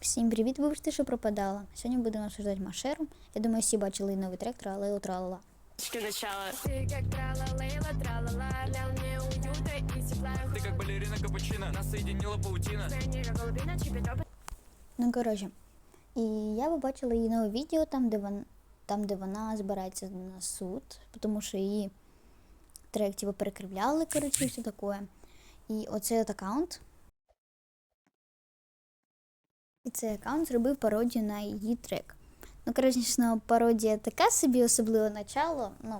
Всім привіт, вибачте, що пропадала. Сьогодні будемо обсуждати Машеру. Я думаю, всі бачили новий трек тралео тралала. Точки начала. Ты как трала-лейла, трала-ла Для мне уюта и тепла Ты как балерина капучино, нас соединила паутина Ты как голубина, тебе топ Ну, коротше. І я побачила її нове відео, там, де вона, там, де вона збирається на суд, тому що її трек типу, перекривляли, коротше, і все таке. І оцей от аккаунт. І цей аккаунт зробив пародію на її трек. Ну, коротше, пародія така собі, особливо начало. Ну,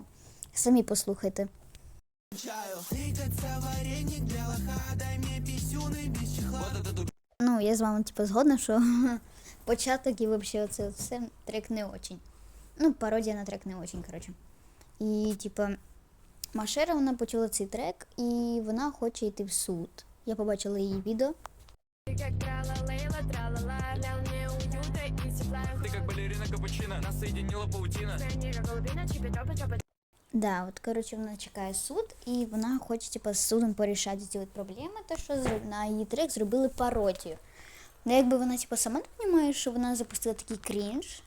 самі послухайте. Ну, я з вами типу, згодна, що початок і взагалі оце все трек не очень. Ну, пародія на трек не очень, коротше. І, типу, Машера вона почула цей трек, і вона хоче йти в суд. Я побачила її відео Ты как трала-лейла, трала-ла Для мне уюта и тепла Ты как балерина капучино, нас соединила паутина Ты как голубина, тебе топ топ Да, от коротше, вона чекає суд, і вона хоче типу, з судом порішати ці от проблеми, те, що зроб- на її трек зробили пародію. Ну, якби вона типу, сама не розуміє, що вона запустила такий крінж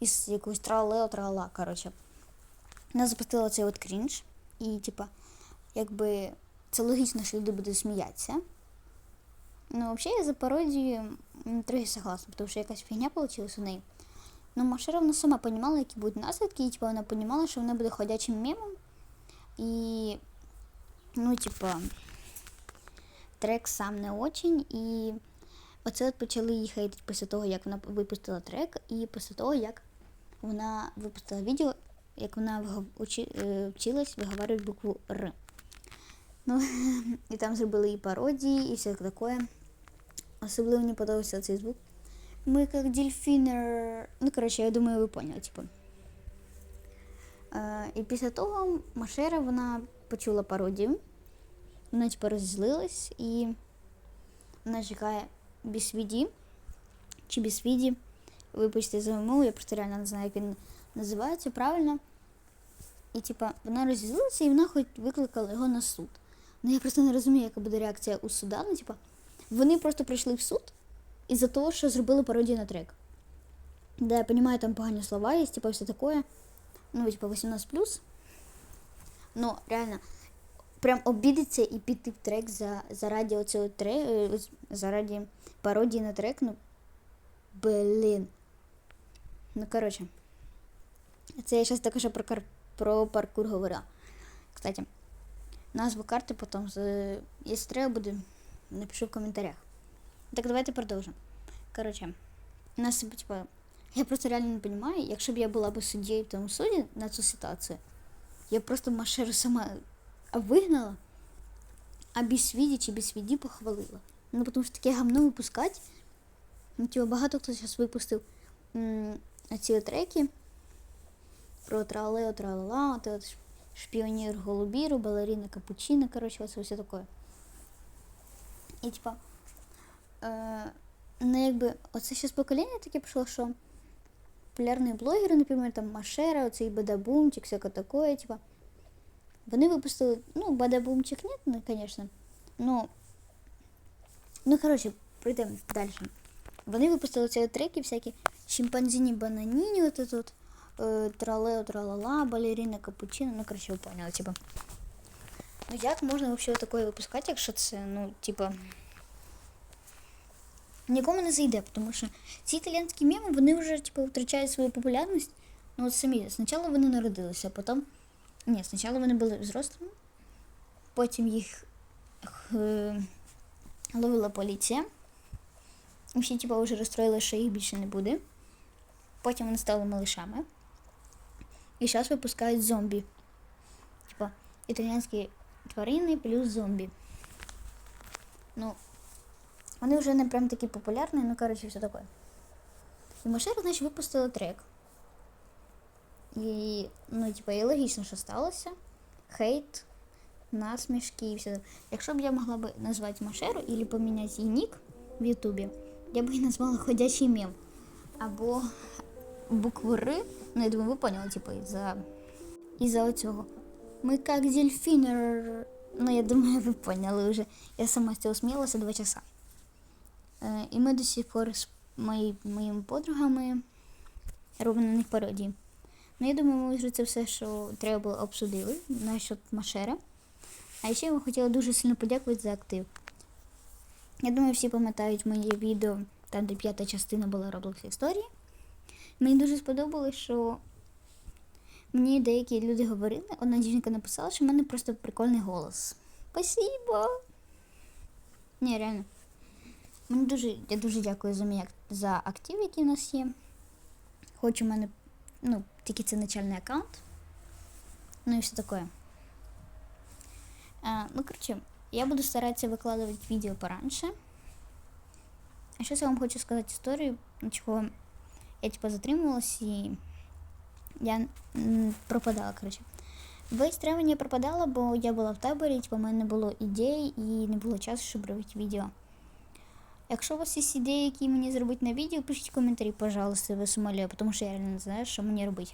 із якоюсь тралео трала, коротше. Вона запустила цей от крінж, і, типа, якби це логічно, що люди будуть сміятися. Ну, взагалі, я за пародію м, трохи согласна, тому що якась фігня вийшла у неї. Ну, Машера вона сама розуміла, які будуть наслідки, і типу, вона розуміла, що вона буде ходячим мемом. І, ну, типа, трек сам не очень. І оце от почали її хейтити після того, як вона випустила трек, і після того, як вона випустила відео, як вона вчилась виговорювати букву Р. Ну, і там зробили і пародії, і все таке. Особливо мені подобався цей звук. Мы как дельфинер. Ну, коротше, я думаю, ви поняли, типу. Е, і після того Машера вона почула пародію. Вона типу розізлилась і вона чекає Бісвіді чи Бісвіді. Вибачте за мову, я просто реально не знаю, як він називається правильно. І типа вона розізлилася і вона хоч викликала його на суд. Ну я просто не розумію, яка буде реакція у суда. Ну, типа, вони просто прийшли в суд із-за того, що зробили пародію на трек. Да, я понимаю, там погані слова є, типа все такое. Ну, типа 18 Ну, реально, прям обідеться і піти в трек за, заради оцього трек, е, заради пародії на трек, ну. Блін. Ну, коротше. Це я зараз також про, кар... про паркур говорила. Кстати, назву карти потім, якщо треба буде, напишу в коментарях. Так давайте продовжимо. Коротше, нас, типа, я просто реально не розумію, якщо б я була б суддєю в тому суді на цю ситуацію, я просто Машеру сама вигнала, а без віді чи без віді похвалила. Ну, тому що таке гамно випускати. Ну, типа, багато хто зараз випустив ці треки про тралео, тралала, шпіонір голубіру, балерина капучино, коротше, оце все таке. І типа. Е, ну, якби, оце зараз покоління таке пішло, що популярні блогери, наприклад, там Машера, оцей Бадабумчик, всяке таке, типа. Вони випустили, ну, Бадабумчик нет, ну, звісно. Ну, ну, коротше, прийдемо далі. Вони випустили ці треки всякі шимпанзіні бананіні, от тут, е, тралео, тралала, балерина капучино, ну, коротше, ви поняли, типа. Ну, як можна взагалі таке випускати, якщо це, ну, типа, нікому не зайде, тому що ці італійські меми, вони вже типу, втрачають свою популярність. Ну от самі, спочатку вони народилися, а потім. Ні, спочатку вони були взрослими, потім їх е, ловила поліція. Всі типу, вже розстроїли, що їх більше не буде. Потім вони стали малишами. І зараз випускають зомбі. Типа, італійські тварини плюс зомбі. Ну, вони вже не прям такі популярні, ну коротше, все таке. І Машера, значить, випустили трек. І, ну, типа, і логічно, що сталося. Хейт, насмішки і все. таке. Якщо б я могла б назвати Машеру або поміняти її нік в Ютубі, я б її назвала ходячий мем. Або букву Р, ну я думаю, ви поняли, типу, із-за із-за оцього. Ми як дельфінер. Ну, я думаю, ви поняли вже. Я сама з цього сміялася два часа. Е, і ми до сих пор с- мої, моїми подругами. Робимо на них пародії. Ну, я думаю, ми вже це все, що треба було, обсудили насчет Машера. А ще я хотіла дуже сильно подякувати за актив. Я думаю, всі пам'ятають моє відео, там, де п'ята частина була Roblox історії. Мені дуже сподобалось, що мені деякі люди говорили, одна дівчинка написала, що в мене просто прикольний голос. Спасибо! Ні, реально. Мені дуже, я дуже дякую за мій за актив, який у нас є. Хоч у мене, ну, тільки це начальний аккаунт. Ну і все таке. А, ну, коротше, я буду старатися викладувати відео пораньше. А зараз я вам хочу сказати історію, чого я типу затримувалась і я пропадала, коротше. Весь травень я пропадала, бо я була в таборі, типу, у мене не було ідей і не було часу, щоб робити відео. Якщо у вас є ідеї, які мені зробити на відео, пишіть коментарі, пожалуйста, ви сумалюю, тому що я реально не знаю, що мені робити.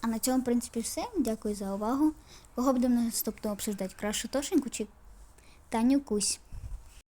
А на цьому, в принципі, все. Дякую за увагу. Кого будемо наступно обсуждати? Крашу Тошеньку чи Таню Кусь?